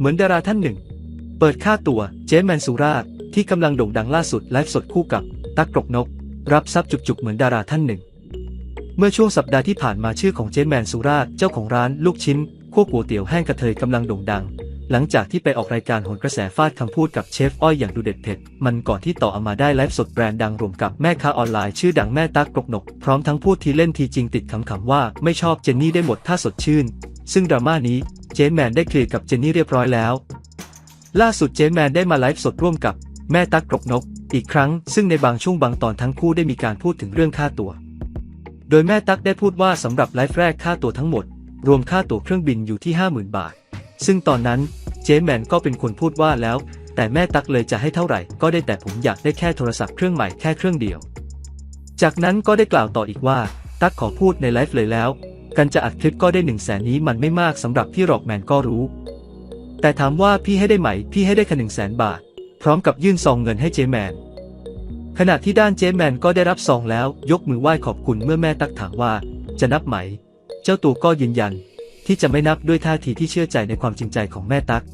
เหมือนดาราท่านหนึ่ง เปิดค่าตัวเจมแมนสุราที่กำลังโด่งดังล่าสุดไลฟ์สดคู่กับ ตักกรกนก รับทรัพย์จุกๆเหมือนดาราท่านหนึ่ง เมื่อช่วงสัปดาห์ที่ผ่านมาชื่อของเจมแมนสุราเจ้าของร้านลูกชิ้นคั่วก๋วยเตี๋ยวแห้งกระเทยกำลังโด่งดัง หลังจากที่ไปออกรายการโหนกระแสฟาดคำพูดกับเชฟอ้อยอย่างดูเด็ดเผ็ดมันก่อนที่ต่อเอามาได้ไลฟ์สดแบรนด์ดังรวมกับแม่ค้าออนไลน์ชื่อดังแม่ตักกรกนก พร้อมทั้งพูดทีเล่นทีจริงติดขำๆว่าไม่ชอบเจนนี่ได้หมดถ้าสดชื่น ซึ่งดราม่านี้ จนแมนได้เคลียร์กับเจนนี่เรียบร้อยแล้ว ล่าสุดเจนแมนได้มาไลฟ์สดร่วมกับแม่ตั๊กกรกนก อีกครั้ง ซึ่งในบางช่วงบางตอนทั้งคู่ได้มีการพูดถึงเรื่องค่าตัว โดยแม่ตั๊กได้พูดว่าสำหรับไลฟ์แรกค่าตัวทั้งหมด รวมค่าตั๋วเครื่องบินอยู่ที่ 50,000 บาท ซึ่งตอนนั้นเจนแมนก็เป็นคนพูดว่าแล้ว แต่แม่ตั๊กเลยจะให้เท่าไหร่ ก็ได้แต่ผมอยากได้แค่โทรศัพท์เครื่องใหม่แค่เครื่องเดียว จากนั้นก็ได้กล่าวต่ออีกว่า ตั๊กขอพูดในไลฟ์เลยแล้ว กันจะอัดคลิปก็ได้หนึ่งแสนนี้มันไม่มากสำหรับพี่หรอกแมนก็รู้ แต่ถามว่าพี่ให้ได้ไหม พี่ให้ได้แค่หนึ่งแสนบาท พร้อมกับยื่นซองเงินให้เจแมน ขณะที่ด้านเจแมนก็ได้รับซองแล้ว ยกมือไหว้ขอบคุณเมื่อแม่ตักถามว่า จะนับไหม เจ้าตัวก็ยืนยัน ที่จะไม่นับด้วยท่าทีที่เชื่อใจในความจริงใจของแม่ตั๊ก